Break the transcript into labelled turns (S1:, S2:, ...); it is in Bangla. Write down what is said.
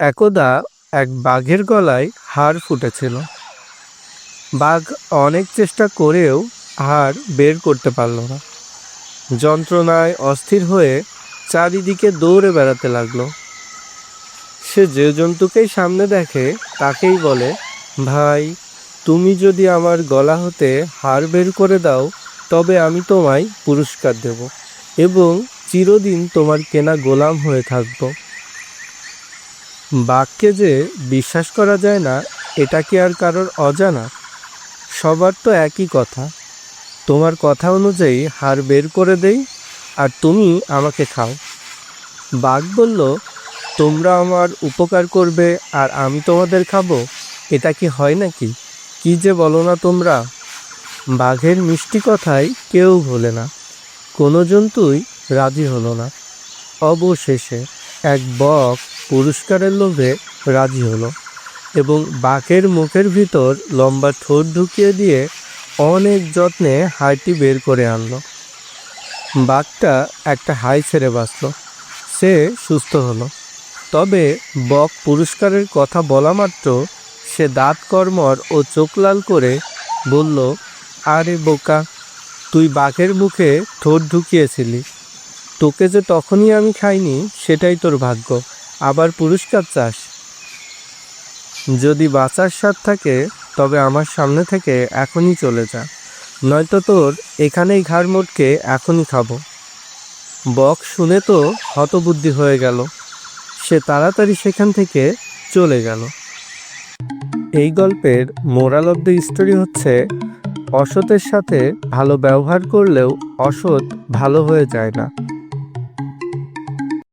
S1: একদা এক বাঘের গলায় হাড় ফুটেছিল। বাঘ অনেক চেষ্টা করেও হাড় বের করতে পারল না। যন্ত্রণায় অস্থির হয়ে চারিদিকে দৌড়ে বেড়াতে লাগল। সে যে জন্তুকেই সামনে দেখে তাকেই বলে, ভাই, তুমি যদি আমার গলা হতে হাড় বের করে দাও, তবে আমি তোমায় পুরস্কার দেব এবং চিরদিন তোমার কেনা গোলাম হয়ে থাকব। বাঘকে যে বিশ্বাস করা যায় না, এটা কি আর কারোর অজানা? সবার তো একই কথা। তোমার কথা অনুযায়ী হার বের করে দেই, আর তুমি আমাকে খাও। বাঘ বলল, তোমরা আমার উপকার করবে, আর আমি তোমাদের খাব। এটা কি হয় নাকি? কি যে বলো না তোমরা? বাঘের মিষ্টি কথায় কেউ ভোলে না। কোনো জন্তুই রাজি হলো না। অবশেষে এক বক পুরস্কারের লোভে রাজি হলো এবং বাঘের মুখের ভিতর লম্বা ঠোঁট ঢুকিয়ে দিয়ে অনেক যত্নে হাড়টি বের করে আনলো। বাঘটা একটা হাই ছেড়ে বাঁচল। সে সুস্থ হলো। তবে বক পুরস্কারের কথা বলা মাত্র সে দাঁত কর্মর ও চোখ লাল করে বলল, আরে বোকা, তুই বাঘের মুখে ঠোঁট ঢুকিয়েছিলি। তোকে যে তখনই আমি খাইনি, সেটাই তোর ভাগ্য। আবার পুরস্কার চাস। যদি বাঁচার স্বাদ থাকে, তবে আমার সামনে থেকে এখনই চলে যা। নয়তো তোর এখানেই ঘাড় মোটকে এখনই খাব। বক শুনে তো হতবুদ্ধি হয়ে গেল। সে তাড়াতাড়ি সেখান থেকে চলে গেল। এই গল্পের মোরাল অফ দ্য স্টোরি হচ্ছে, অসতের সাথে ভালো ব্যবহার করলেও অসৎ ভালো হয়ে যায় না।